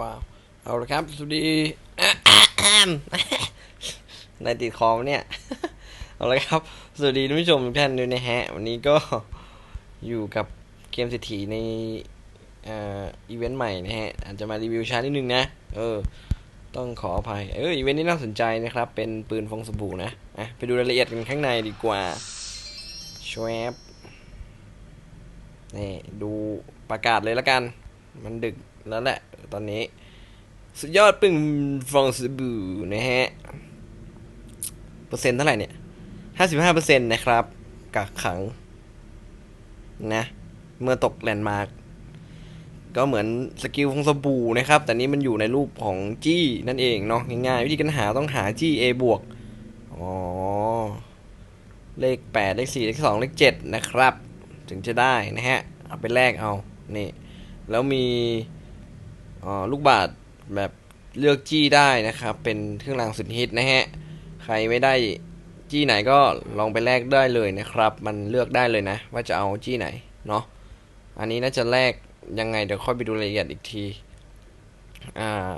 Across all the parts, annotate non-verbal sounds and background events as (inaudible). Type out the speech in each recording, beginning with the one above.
ว้าวเอาละครับ สวัสดีนายติดคอมเนี่ย เอาละครับ สวัสดีท่านผู้ชมทุกท่านด้วยนะฮะ วันนี้ก็อยู่กับเกมเศรษฐีในอีเวนต์ใหม่นะฮะ อาจจะมารีวิวช้านิดนึงนะ เออ ต้องขออภัย เออ อีเวนต์นี้น่าสนใจนะครับ เป็นปืนฟองสบู่นะอะไปดูรายละเอียดกันข้างในดีกว่าชวบนี่ ดูประกาศเลยละกัน มันดึก แล้วแหละ ตอนนี้ สุดยอดปึ้งฟองสบู่นะฮะ เปอร์เซ็นต์เท่าไหร่เนี่ยห้าสิบห้าเปอร์เซ็นต์นะครับกักขัง นะ เมื่อตกแลนด์มาร์กก็เหมือนสกิลฟองสบู่นะครับ แต่นี้มันอยู่ในรูปของจี้นั่นเองเนาะง่ายๆวิธีการหาต้องหาจี้ A บวกอ๋อเลข 8 เลข 4 เลข 2 เลข 7 นะครับ ถึงจะได้นะฮะ เอาไปแลกเอา นี่ แล้วมี ลูกบาศแบบเลือกจี้ได้นะครับ เป็นเครื่องรางสุดฮิตนะฮะ ใครไม่ได้จี้ไหนก็ลองไปแลกได้เลยนะครับ มันเลือกได้เลยนะ ว่าจะเอาจี้ไหนเนาะ อันนี้น่าจะแลกยังไงเดี๋ยวค่อยไปดูรายละเอียดอีกที อ่า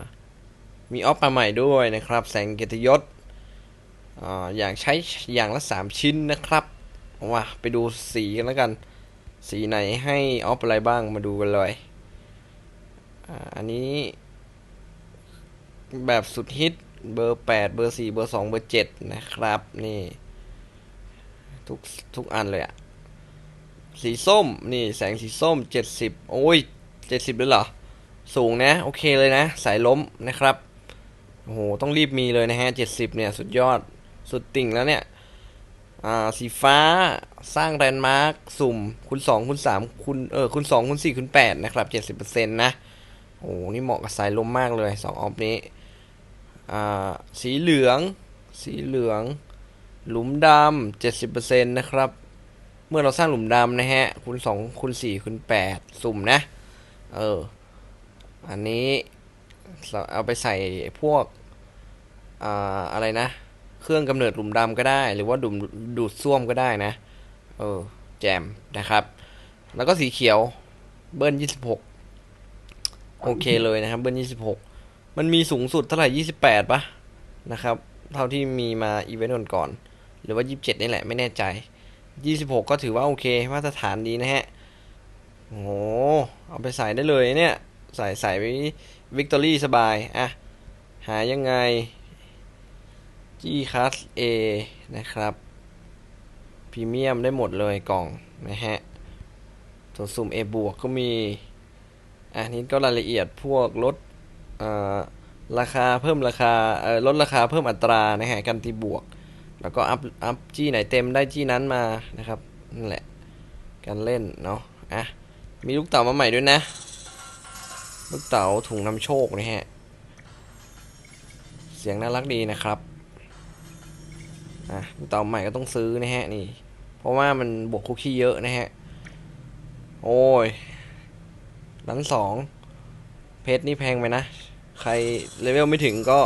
มีออฟมาใหม่ด้วยนะครับ แสงเกียรติยศอ่าอย่างใช้อย่างละ 3 ชิ้นนะครับว่าไปดูสีกันแล้วกัน สีไหนให้ออฟอะไรบ้างมาดูกันเลย อันนี้แบบสุดฮิตเบอร์8เบอร์4เบอร์2เบอร์7นะครับ นี่ ทุกทุกอันเลยอะสีส้ม นี่แสงสีส้ม70โอ้ย70เลยเหรอ สูงนะ โอเคเลยนะ สายล้มนะครับโอ้โหต้องรีบมีเลยนะฮะ70เนี่ย สุดยอดสุดติ่งแล้วเนี่ยอ่าสีฟ้าสร้างแลนด์มาร์คสุ่มคูณ2คูณ3คูณเออคูณ2คูณ4คูณ8นะครับ 70%นะ โอ้โหนี่เหมาะกับสายลมมากเลย2ออฟนี้ อ่า สีเหลือง สีเหลือง หลุมดำ70%นต์นะครับ เมื่อเราสร้างหลุมดำนะฮะ คูณ2คูณ4คูณ8สุ่มนะ เออ อันนี้เอาไปใส่พวก อ่า อะไรนะ เครื่องกำเนิดหลุมดำก็ได้ หรือว่าดูดดูดซ่วมก็ได้นะ เออ แจมนะครับ แล้วก็สีเขียว เบิ้ลยี่สิบหก โอเคเลยนะครับเบิ้ลยี่สิบหกมันมีสูงสุดเท่าไหร่ยี่สิบแปดปะนะครับ เท่าที่มีมาอีเวนต์ก่อนๆหรือว่ายี่สิบเจ็ดนี่แหละไม่แน่ใจยี่สิบหกก็ถือว่าโอเคมาตรฐานดีนะฮะโอ้โหเอาไปใส่ได้เลยเนี่ย ใส่ใส่ไว้วิกตอรี่สบาย อะ หายังไง G Class A นะครับพรีเมียมได้หมดเลยกล่องนะฮะส่วนสุ่ม A บวกก็มี อันนี้ก็รายละเอียดพวกลดราคาเพิ่มราคาลดราคาเพิ่มอัตรานะฮะกันตีบวก แล้วก็อัพอัพจี้ไหนเต็มได้จี้นั้นมานะครับนั่นแหละการเล่นเนาะอะมีลูกเต๋ามาใหม่ด้วยนะ ลูกเต๋าถุงนำโชคนะฮะ เสียงน่ารักดีนะครับอะลูกเต๋าใหม่ก็ต้องซื้อนะฮะนี่ เพราะว่ามันบวกคุกกี้เยอะนะฮะ โอ้ย ล้านสองเพชรนี่แพงไปนะ ใครเลเวลไม่ถึงก็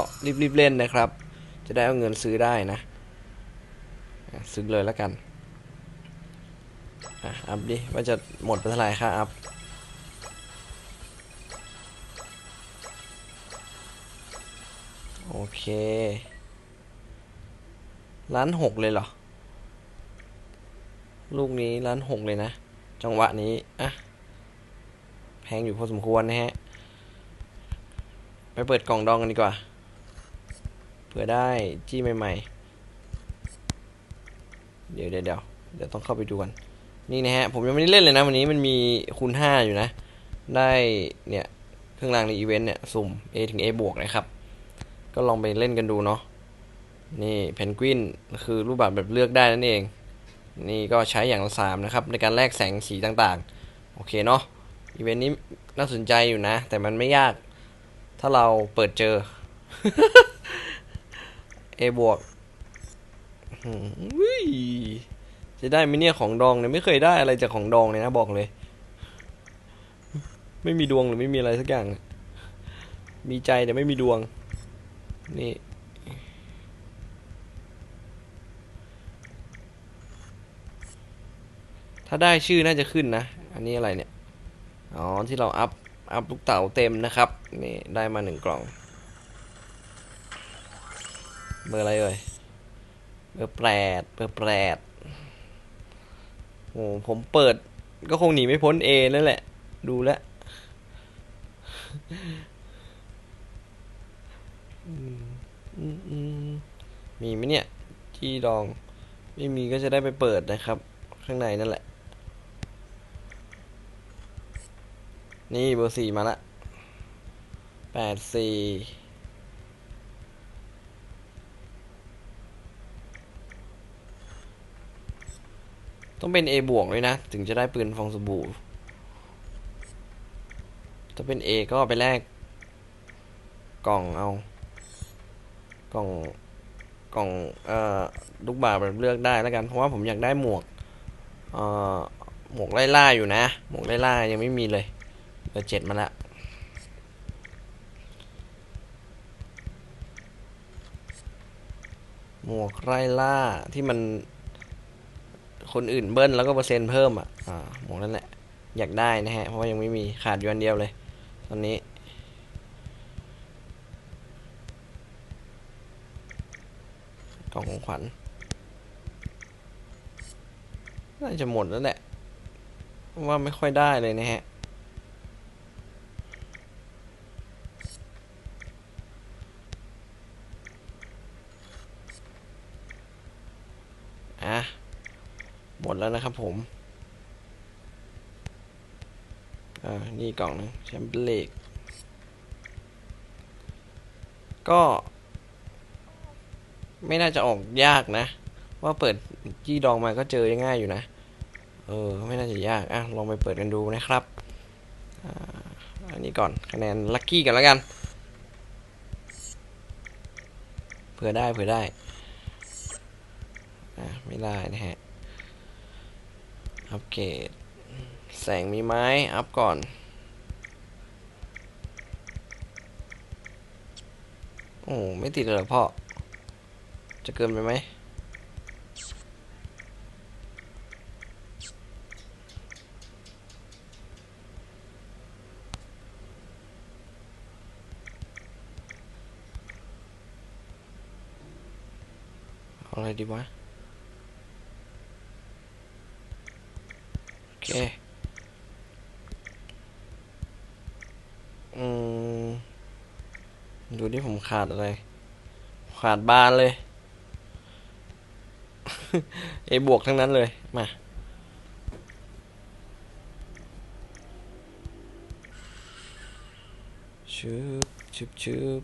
รีบๆเล่นนะครับ จะได้เอาเงินซื้อได้นะ ซื้อเลยแล้วกันอะอัพดิว่าจะหมดไปเท่าไหร่ค่าอัพโอเคล้านหกเลยเหรอ ลูกนี้ล้านหกเลยนะ จังหวะนี้ อะ แพงอยู่พอสมควรนะฮะ ไปเปิดกล่องดองกันดีกว่า เผื่อได้จี้ใหม่ๆ เดี๋ยวเดี๋ยวเดี๋ยวเดี๋ยวต้องเข้าไปดูกัน นี่นะฮะ ผมยังไม่ได้เล่นเลยนะ วันนี้มันมีคูณห้าอยู่นะ ได้เนี่ยเครื่องรางในอีเวนต์เนี่ย สุ่ม A ถึง A บวกนะครับ ก็ลองไปเล่นกันดูเนาะนี่เพนกวินคือรูปแบบแบบเลือกได้นั่นเอง นี่ก็ใช้อย่างละสามนะครับ ในการแลกแสงสีต่างๆ โอเคเนาะ อีเวนต์นี้น่าสนใจอยู่นะ แต่มันไม่ยาก ถ้าเราเปิดเจอ A บวกจะได้มิเนี่ยของดองเนี่ยไม่เคยได้อะไรจากของดองเลยนะบอกเลย ไม่มีดวงหรือไม่มีอะไรสักอย่าง มีใจแต่ไม่มีดวง นี่ถ้าได้ชื่อน่าจะขึ้นนะ อันนี้อะไรเนี่ย อ๋อที่เราอัพอัพลูกเต๋าเต็มนะครับนี่ได้มาหนึ่งกล่อง เบอร์อะไรเอ่ยเบอร์แปดเบอร์แปดโอ้ผมเปิดก็คงหนีไม่พ้นเอนั่นแหละ ดูแล้วมีไหมเนี่ย ที่ดอง ไม่มีก็จะได้ไปเปิดนะครับ ข้างในนั่นแหละ นี่เบอร์สี่มาละแปดสี่ต้องเป็น A บวกเลยนะ ถึงจะได้ปืนฟองสบู่ถ้าเป็น A ก็ไปแลกกล่องเอา กล่องกล่องเอ่อลูกบาศก์แบบเลือกได้แล้วกัน เพราะว่าผมอยากได้หมวกเอ่อหมวกไล่ล่าอยู่นะ หมวกไล่ล่ายังไม่มีเลย เบอร์เจ็ดมาละหมวกไล่ล่าที่มัน คนอื่นเบิ้ลแล้วก็เปอร์เซ็นต์เพิ่มอะอ่าหมวกนั่นแหละ อยากได้นะฮะ เพราะว่ายังไม่มีขาดอยู่อันเดียวเลย ตอนนี้กล่องของขวัญน่าจะหมดแล้วแหละว่าไม่ค่อยได้เลยนะฮะ หมด แล้วนะครับผม อ่า นี่กล่องหนึงแชมเปี้ยนลีกก็ ไม่น่าจะออกยากนะ ว่าเปิดจี้ดองมาก็เจอง่ายอยู่นะ เออ ไม่น่าจะยาก อะ ลองไปเปิดกันดูนะครับอ่าอันนี้ก่อนคะแนนลัคกี้กันแล้วกัน เผื่อได้เผื่อได้ อะไม่ได้นะฮะ อัปเกรดแสงมีไหมอัพก่อน โอ้ไม่ติดเลยเหรอพ่อ จะเกินไปไหมอาอะไรดีวะ โอ เค อืม ดูที่ผมขาดอะไร ขาดบานเลย เอบวกทั้งนั้นเลย มาชึบชึบชึบ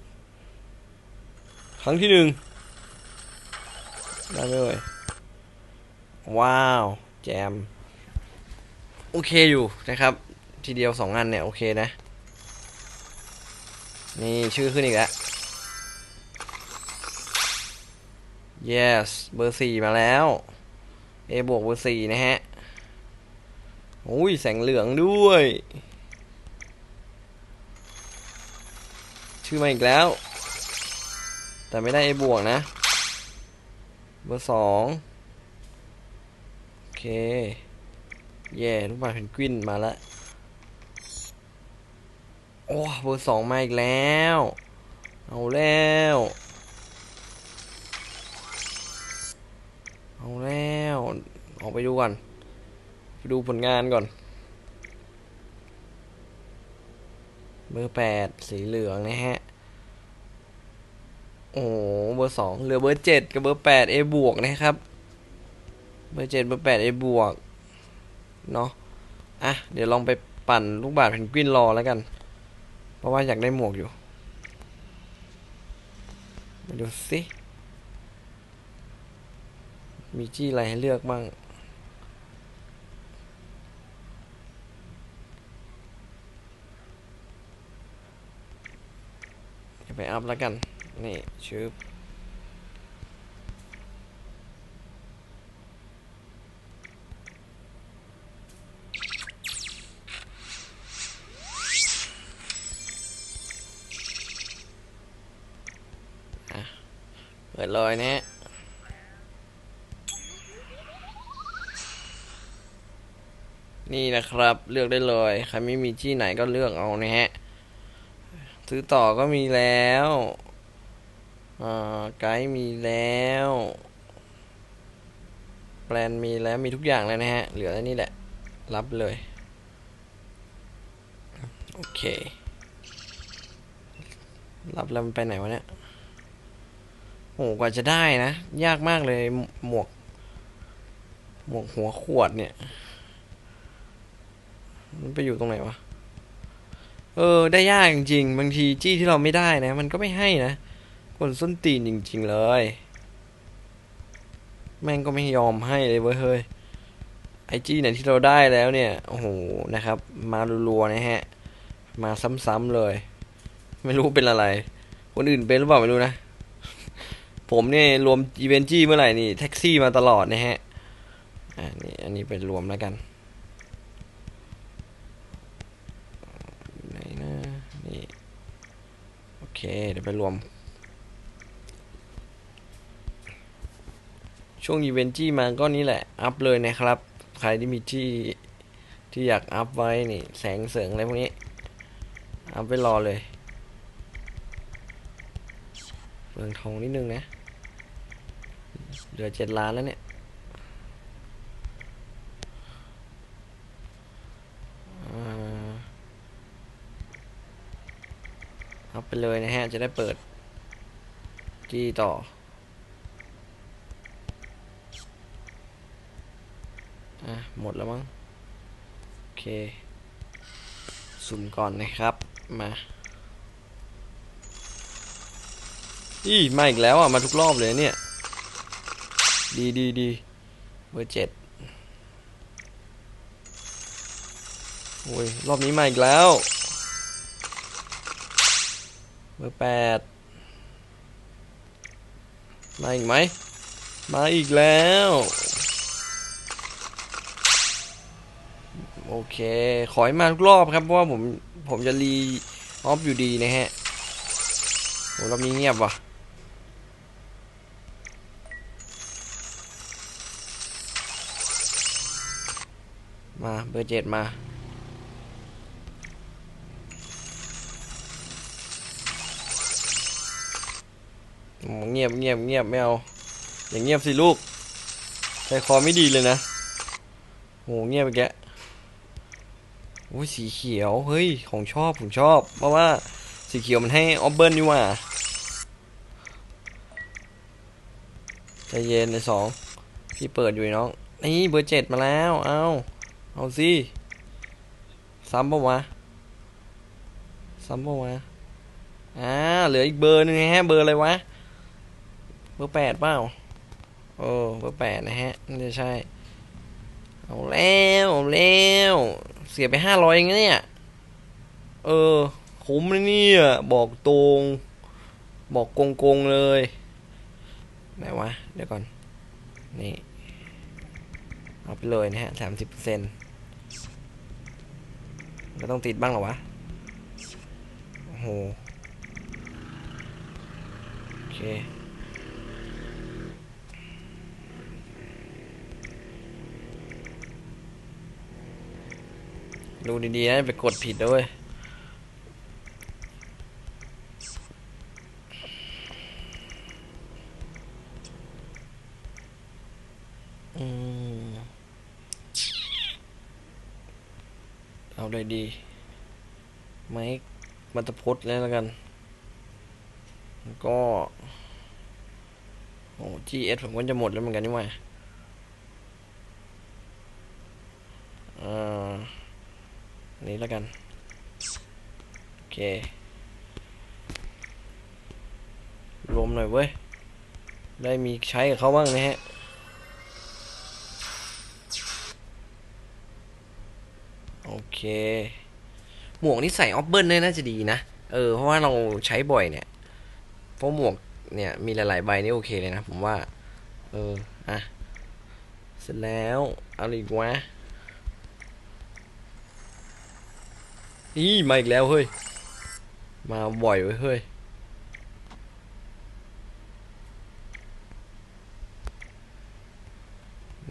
ครั้งที่หนึ่งได้ไหมเลยว้าว แจม โอเคอยู่นะครับ ทีเดียวสองอันเนี่ย โอเคนะ นี่ชื่อขึ้นอีกแล้ว yes เบอร์สี่มาแล้ว A บวกเบอร์สี่นะฮะโอ้ยแสงเหลืองด้วย ชื่อมาอีกแล้ว แต่ไม่ได้ A บวกนะ เบอร์สองโอเค แย่ลูกบาศก์เพนกวินมาแล้วโอ้เบอร์สองมาอีกแล้ว เอาแล้ว เอาแล้ว ออกไปดูก่อน ไปดูผลงานก่อน เบอร์แปดสีเหลืองนะฮะ โอ้โหเบอร์สองเหลือเบอร์เจ็ดกับเบอร์แปดเอบวกนะครับ เบอร์เจ็ดเบอร์แปดเอบวก เนาะอะเดี๋ยวลองไปปั่นลูกบาศก์เพนกวินรอแล้วกัน เพราะว่าอยากได้หมวกอยู่มาดูสิมีจี้อะไรให้เลือกบ้างไปอัพแล้วกัน นี่ชืบ เปิดเลยนะฮะนี่นะครับ เลือกได้เลยใครไม่มีที่ไหนก็เลือกเอานะฮะซื้อต่อก็มีแล้วอไกด์มีแล้ว แปลนมีแล้วมีทุกอย่างแล้วนะฮะ เหลือแค่นี้แหละ รับเลย โอเค รับแล้วมันไปไหนวะเนี่ย โหกว่าจะได้นะ ยากมากเลยหมวก หมวกหัวขวดเนี่ย มันไปอยู่ตรงไหนวะ เออ ได้ยากจริงๆ บางทีจี้ที่เราไม่ได้นะ มันก็ไม่ให้นะคนส้นตีนจริง ๆ เลย แม่งก็ไม่ยอมให้เลยเว้ยเฮ้ยไอจี้ไหนที่เราได้แล้วเนี่ย โอ้โห นะครับ มารัวๆนะฮะ มาซ้ำๆเลย ไม่รู้เป็นอะไร คนอื่นเป็นหรือเปล่าไม่รู้นะ ผมเนี่ยรวมอีเวนจี้เมื่อไหร่นี่แท็กซี่มาตลอดนะฮะอ่านี่อันนี้เป็นรวมแล้วกันไหนนะนี่โอเคเดี๋ยวไปรวม ช่วงอีเวนจี้มาก็นี้แหละ อัพเลยนะครับ ใครที่มีที่ที่อยากอัพไว้นี่ แสงเสริงอะไรพวกนี้ อัพไปรอเลยเปลืองทองนิดนึงนะ เหลือเจ็ดล้านแล้วเนี่ยเอาไปเลยนะฮะ จะได้เปิดจี้ต่ออะหมดแล้วมั้ง โอเค สุ่มก่อนนะครับ มาอีมาอีกแล้วอะ มาทุกรอบเลยเนี่ย ดีดีดีเบอร์เจ็ดโอ้ย รอบนี้มาอีกแล้ว เบอร์แปดมาอีกไหม มาอีกแล้ว โอเค ขอให้มาทุกรอบครับ เพราะว่าผม ผมจะรีออฟอยู่ดีนะฮะโหรอบนี้เงียบว่ะ มาเบ อร์เจ็ดมาโอ้เงียบเงียบเงียบไม่เอา อย่างเงียบสิลูกใจคอไม่ดีเลยนะโหเงียบไปแกะโอ้ยสีเขียว เฮ้ย ของชอบ ผมชอบ เพราะว่าสีเขียวมันให้ออบเบิลนี่หว่าใจเย็นในสองพี่เปิดอยู่น้อง นี่เบอร์เจ็ดมาแล้ว เอา เอาสิซ้ำปะวะซ้ำปะวะอ่าเหลืออีกเบอร์หนึงฮะ เบอร์อะไรวะ เบอร์แปดเปล่าโอ้เบอร์แปดนะฮะน่าจะใช่ เอาแล้วเอาแล้วเสียไปห้าร้อยเองเนี่ยเออคุ้มนะเนี่ยบอกตรง บอกโกงๆเลยไหนวะ เดี๋ยวก่อน นี่ เอาไปเลยนะฮะสามสิบเปอร์เซ็นต์ ก็ต้องติดบ้างหรอวะ โอ้โห โอเค ดูดีๆนะไปกดผิดด้วยอืม เอาเลยดี ไม้มัตพจน์แล้วล้วกัน ก็โอ้ GS ผมก็จะหมดแล้วเหมือนกันนี่หว่าอ่านนี้แล้วกัน โอเค รวมหน่อยเว้ย ได้มีใช้กับเขาบ้างนะฮะ โอเค หมวกนี่ใส่ออฟเบิลเนี่ยน่าจะดีนะ เออ เพราะว่าเราใช้บ่อยเนี่ย เพราะหมวกเนี่ยมีหลายๆใบนี่โอเคเลยนะ ผมว่า เออ อะ เสร็จแล้วอาอะไรอีกวะอีมาอีกแล้วเฮ้ย มาบ่อยเว้ยเฮ้ย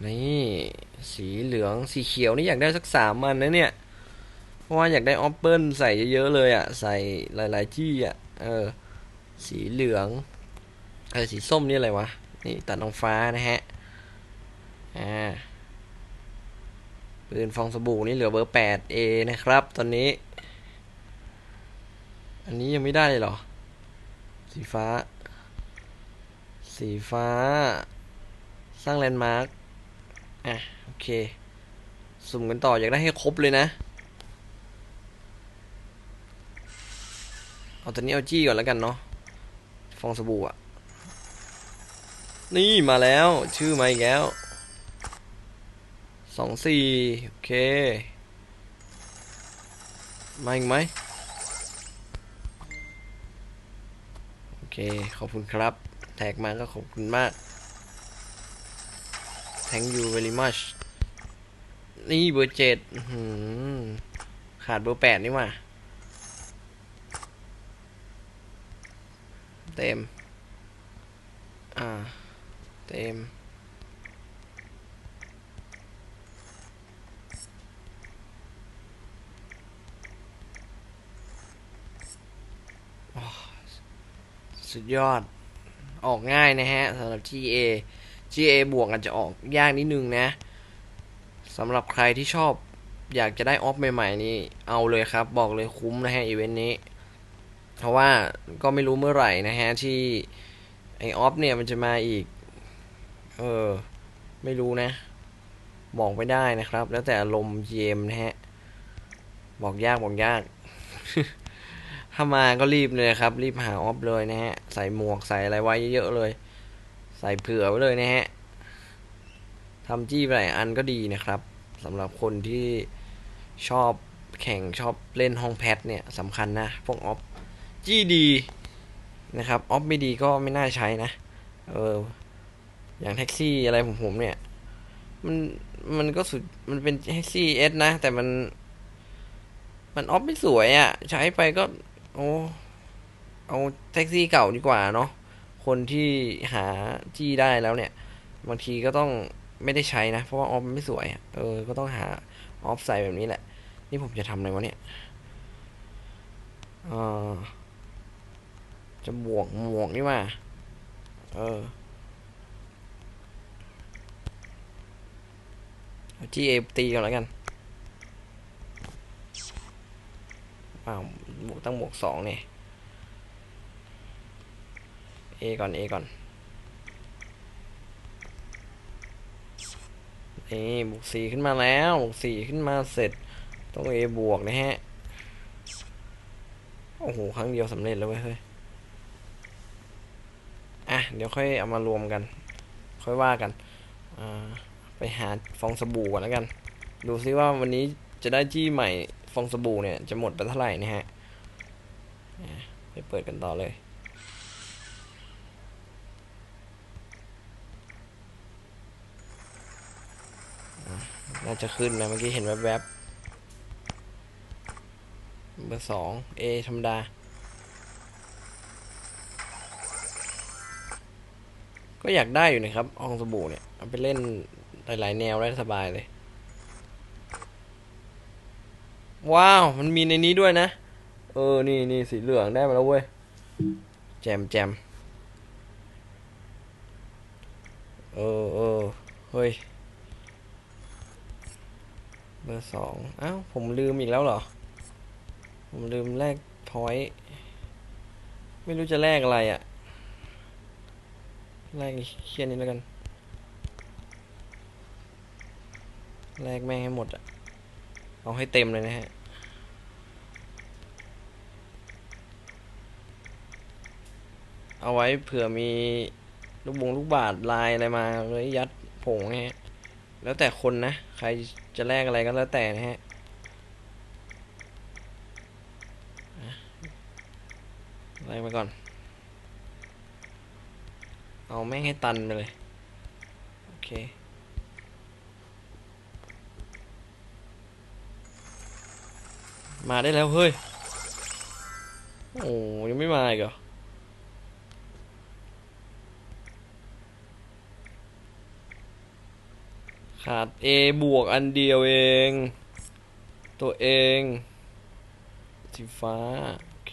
นี่ สีเหลืองสีเขียวนี่อยากได้สักสามมันนะเนี่ย เพราะว่าอยากได้ออปเปิลใส่เยอะๆเลยอะ่ะ ใส่หลายๆที่อะ่ะ เออ สีเหลืองเออสีส้มนี่อะไรวะ นี่ตัดน้องฟ้านะฮะ อ่า ปืนฟองสบู่นี่เหลือเบอร์ 8A นะครับ ตอนนี้ อันนี้ยังไม่ได้เลยหรอ สีฟ้า สีฟ้า สร้างแลนด์มาร์ก อะ โอเค สุ่มกันต่ออยากได้ให้ครบเลยนะ เอาตัวนี้เอาจี้ก่อนแล้วกันเนาะ ฟองสบู่อะนี่มาแล้ว ชื่อมาอีกแล้วสองสี่โอเค มาอีกไหมโอเค ขอบคุณครับ แท็กมาก็ขอบคุณมาก thank you very much นี่เบอร์เจ็ดขาดเบอร์แปดนี่หว่าเต็ม อ่า เต็ม สุดยอด ออกง่ายนะฮะสำหรับ GA GA บวกอาจจะออกยากนิดนึงนะสำหรับใครที่ชอบอยากจะได้ออฟใหม่ๆนี่เอาเลยครับ บอกเลยคุ้มนะฮะอีเวนต์นี้ เพราะว่าก็ไม่รู้เมื่อไหร่นะฮะ ที่ไอออฟเนี่ยมันจะมาอีก เออ ไม่รู้นะ บอกไม่ได้นะครับ แล้วแต่อารมณ์เกมนะฮะ บอกยากบอกยาก ถ้ามาก็รีบเลยครับ รีบหาออฟเลยนะฮะ ใส่หมวกใส่อะไรไว้เยอะๆเลย ใส่เผื่อไว้เลยนะฮะทำจี้ไปหลายอันก็ดีนะครับสำหรับคนที่ชอบแข่งชอบเล่นห้องแพทเนี่ยสำคัญนะ พวกออฟจี้ดีนะครับออฟไม่ดีก็ไม่น่าใช้นะ เออ อย่างแท็กซี่อะไรผมผมเนี่ย มันมันก็สุดมันเป็นแท็กซี่เอสนะ แต่มันมันออฟไม่สวยอะ่ะ ใช้ไปก็ โอ้เอาแท็กซี่เก่าดีกว่าเนาะ คนที่หาจี้ได้แล้วเนี่ย บางทีก็ต้องไม่ได้ใช้นะ เพราะว่าออฟไม่สวย เออ ก็ต้องหาออฟใส่แบบนี้แหละ นี่ผมจะทำอะไรวะเนี่ยเอ่าจะบวกหมวกนี่มาเออจี้เอตีก่อนแล้วกันอ้าวบวกตั้งบวกสองเนี่ย A ก่อน A ก่อน นี่บวกสี่ขึ้นมาแล้วบวกสี่ขึ้นมาเสร็จ ต้อง A บวกนะฮะ โอ้โห ครั้งเดียวสำเร็จแล้วเว้ยอะ เดี๋ยวค่อยเอามารวมกัน ค่อยว่ากันอ่าไปหาฟองสบู่ก่อนแล้วกัน ดูซิว่าวันนี้จะได้จี้ใหม่ฟองสบู่เนี่ย จะหมดไปเท่าไหร่นะฮะ ไปเปิดกันต่อเลย น่าจะขึ้นนะเมื่อกี้เห็นแวบๆเบอร์สอง A ธรรมดา ก็อยากได้อยู่นะครับอองสบู่เนี่ย เอาไปเล่นหลายๆแนวได้สบายเลย ว้าว มันมีในนี้ด้วยนะ เออ นี่นี่สีเหลืองได้มาแล้วเว้ย แจมแจมเออเออเฮ้ย เบอร์สองอ้าวผมลืมอีกแล้วเหรอ ผมลืมแลกพอยต์ไม่รู้จะแลกอะไรอะ่ะแลกเคียนนี้แล้วกันแลกแม่งให้หมดอะ่ะเอาให้เต็มเลยนะฮะเอาไว้เผื่อมีลูกบงลูกบาทลายอะไรมาเลยยัดผงฮะ แล้วแต่คนนะ ใครจะแลกอะไรก็แล้วแต่นะฮะอะไล่มาก่อน เอาแม่งให้ตันไปเลย โอเคมาได้แล้วเฮ้ย โอ้ยังไม่มาอีกเหรอ ขาด A บวกอันเดียวเอง ตัวเองสีฟ้า โอเค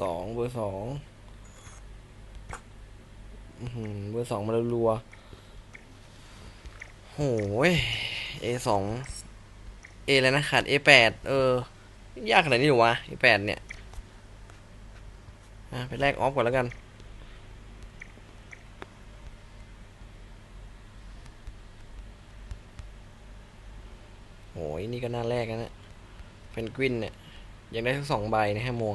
สองเบอร์สองเบอร์สองมารัว โหย A สอง A แล้วนะขาด A แปดเออ ยากขนาดนี้หรอวะ A แปดเนี่ยไปแลกออฟก่อนแล้วกัน โหยนี่ก็น่าแรกนะเนี่ยเพนกวินเนี่ย ยังได้ทั้งสองใบนะฮะมง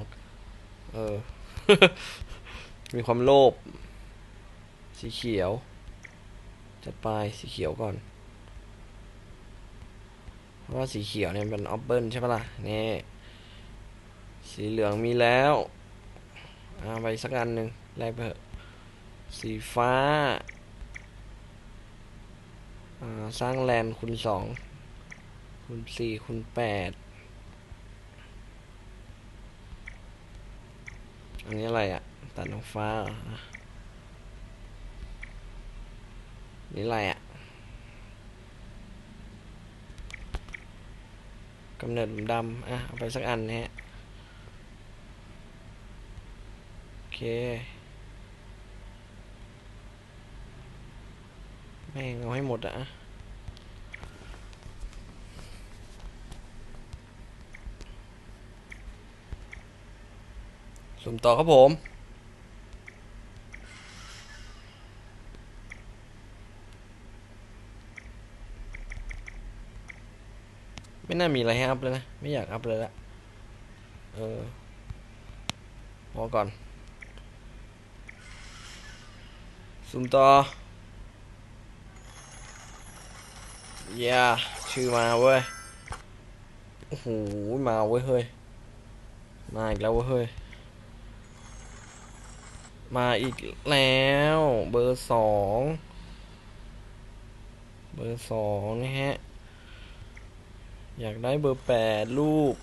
เออ มีความโลภ สีเขียว จัดไปสีเขียวก่อน ว่าสีเขียวเนี่ยเป็นออฟเบิลใช่ปะล่ะนี่สีเหลืองมีแล้วเอาไปสักอันหนึ่งแลกไปเถอะสีฟ้าสร้างแลนคูณสองคูณสี่คูณแปดอันนี้อะไรอะ่ะตัดน้องฟ้าออะนี่อะไรอะ่ กำเนิดหลุมดำอะเอาไปสักอันนะฮะโอเคแม่งเอาให้หมดอะอะสุ่มต่อครับผม ไม่น่ามีอะไรให้อัพเลยนะ ไม่อยากอัพเลยละ เออพอก่อนสุ่มต่อ อย่าชื่อมาเว้ย โอ้โห มาเว้ยเฮ้ย มาอีกแล้วเว้ยเฮ้ย มาอีกแล้ว เบอร์สอง เบอร์สองนะฮะ อยากได้เบอร์แปดลูก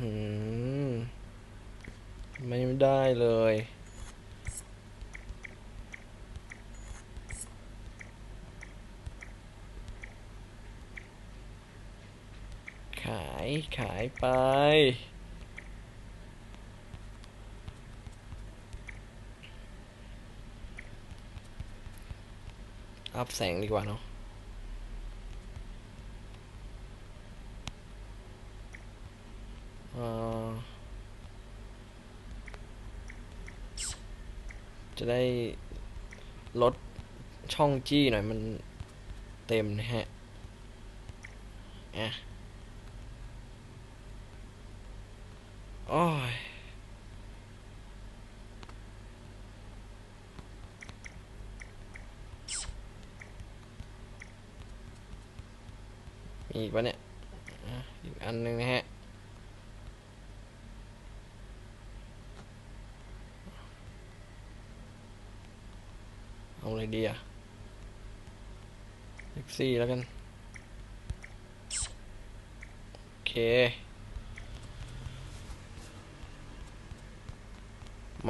หไม่ได้เลย ขายขายไป อัพแสงดีกว่าเนาะเอ่อจะได้ลดช่องจี้หน่อยมันเต็มนะฮะอะโอ้ย มีอีกปะเนี่ยอีกอันหนึ่งนะฮะเอาอะไรดีอะเล็กซี่แล้วกัน โอเค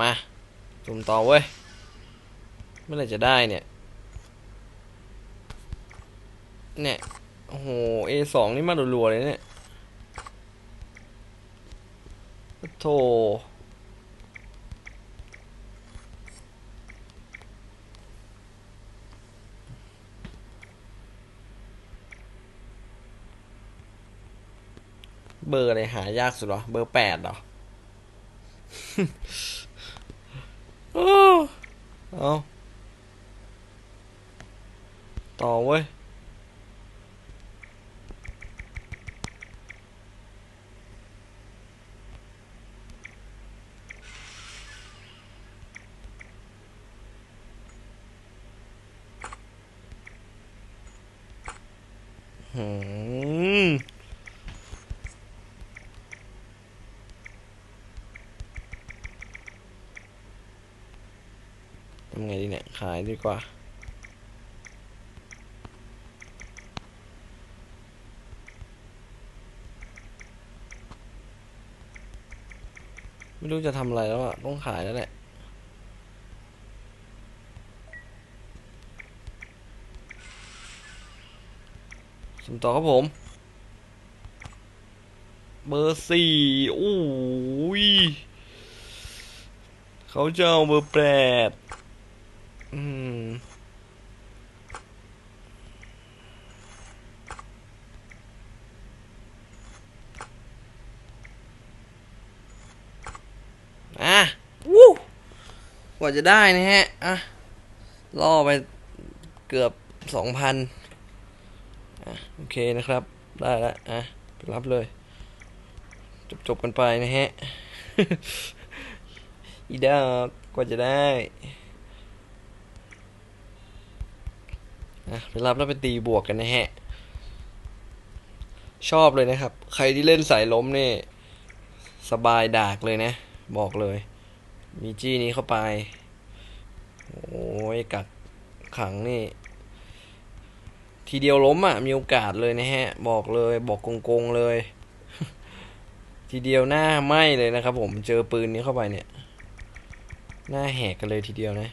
มาจุ่มต่อเว้ยเมื่อไหร่จะได้เนี่ย เนี่ย โอ้โห A สองนี่มารัวๆเลยเนี่ยโธ่เบอร์อะไรหายากสุดหรอ เบอร์แปดหรอโอ้เอาต่อเว้ย หืมทำไง ดีกว่า ไม่รู้จะทำอะไรแล้วอะต้องขายแล้วแหละสุ่มต่อครับผม เบอร์สี่โอ้ยเขาจะเอาเบอร์แปด อืม อะ วู้กว่าจะได้นะฮะ อะ ล่อไปเกือบสองพันอะ โอเคนะครับ ได้แล้ว อะ ไปรับเลย จบจบๆกันไปนะฮะ อีดอกกว่าจะได้ อะไปรับแล้วไปตีบวกกันนะฮะ ชอบเลยนะครับ ใครที่เล่นสายล้มนี่สบายดากเลยนะ บอกเลย มีจี้นี้เข้าไป โอ้ยกักขังนี่ ทีเดียวล้มอะ มีโอกาสเลยนะฮะ บอกเลยบอกโกงๆเลย ทีเดียวหน้าไหมเลยนะครับผมเจอปืนนี้เข้าไปเนี่ย หน้าแหกกันเลยทีเดียวนะ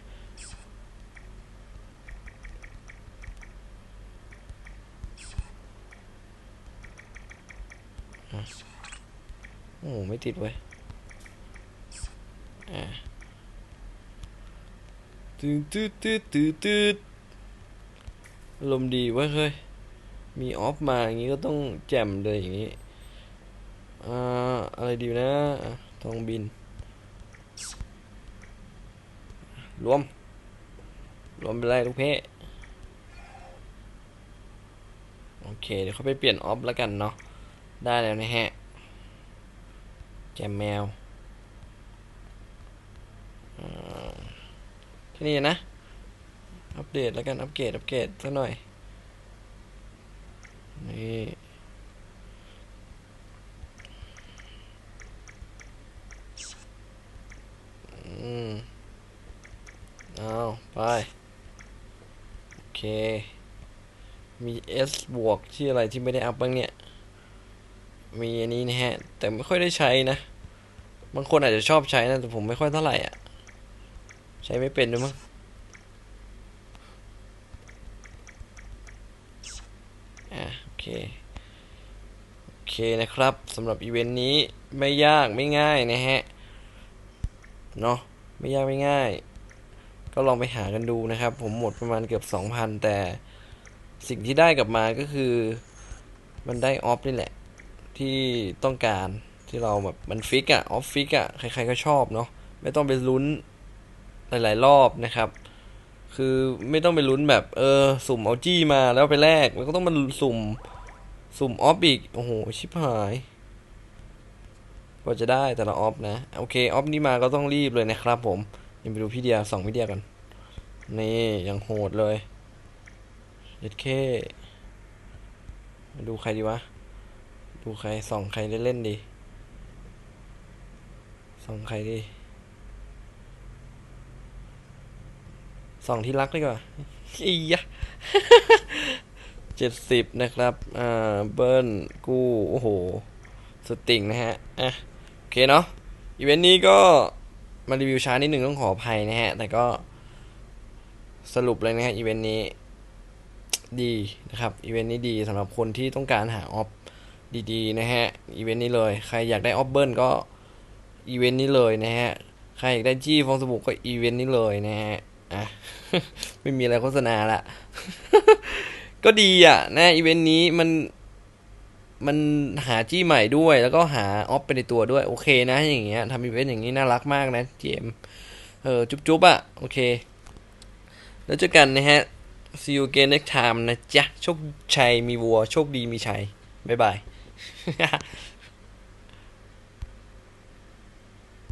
โอ้โหไม่ติดเว้ยอ่าตืดตืดตืดตืดตืดอารมดีเว้ยเฮ้ยมีออฟมาอย่างงี้ก็ต้องแจ่มเลยอย่างงี้อ่าอะไรดีนะอะทองบิน รวม รวมเป็นไรลูกเพ่โอเค เดี๋ยวเขาไปเปลี่ยนออฟแล้วกันเนาะได้แล้วนะฮะ แจมแมวแค่นี้นะ อัปเดตแล้วกัน อัปเกรดอัปเกรดสักหน่อย นี่อืมเอาไป โอเค มี S บวกที่อะไรที่ไม่ได้อัพบ้างเนี่ย มีอันนี้นะฮะ แต่ไม่ค่อยได้ใช้นะ บางคนอาจจะชอบใช้นะ แต่ผมไม่ค่อยเท่าไหร่อะ ใช้ไม่เป็นด้วยมั้งอะโอเค โอเคนะครับสำหรับอีเวนต์นี้ไม่ยากไม่ง่ายนะฮะ เนาะไม่ยากไม่ง่าย ก็ลองไปหากันดูนะครับ ผมหมดประมาณเกือบ 2,000 แต่สิ่งที่ได้กลับมาก็คือ มันได้ออฟนี่แหละ ที่ต้องการที่เราแบบมันฟิกอะออฟฟิกอะใครๆก็ชอบเนาะไม่ต้องไปลุ้นหลาย ๆ รอบนะครับ คือไม่ต้องไปลุ้นแบบเออสุ่มเอาจี้มาแล้วไปแลกแล้วก็ต้องมาสุ่มสุ่มออฟอีกโอ้โหชิบหายกว่าจะได้แต่ละออฟนะโอเคออฟนี้มาก็ต้องรีบเลยนะครับผมยังไปดูพี่เดียสองพี่เดียกันนี่ยังโหดเลยเด็ดเค มาดูใครดีวะ ดูใครส่องใครเล่นๆดีส่องใครดีส่องที่รักดีกว่าอียะเจ็ดสิบนะครับ อ่า เบิ้ลกู้ โอ้โห สติงนะฮะ อะ โอเคเนาะ อีเวนต์นี้ก็มารีวิวช้านิดหนึ่งต้องขออภัยนะฮะ แต่ก็สรุปเลยนะฮะ อีเวนต์นี้ดีนะครับ อีเวนต์นี้ดีสำหรับคนที่ต้องการหาออฟ ดีๆ นะฮะ อีเวนต์นี้เลย ใครอยากได้ออฟเบิลก็อีเวนต์นี้เลยนะฮะ ใครอยากได้จี้ฟองสบู่ก็อีเวนต์นี้เลยนะฮะ อะ ไม่มีอะไรโฆษณาละก็ดีอะ นะอีเวนต์นี้มัน มันหาจี้ใหม่ด้วย แล้วก็หาออฟไปในตัวด้วย โอเคนะ อย่างเงี้ยทำอีเวนต์อย่างนี้น่ารักมากนะเจมเออ จุ๊บๆอะ โอเค แล้วเจอกันนะฮะ see you again next time นะจ๊ะ โชคชัยมีวัว โชคดีมีชัย บ๊ายบาย yeah. (laughs)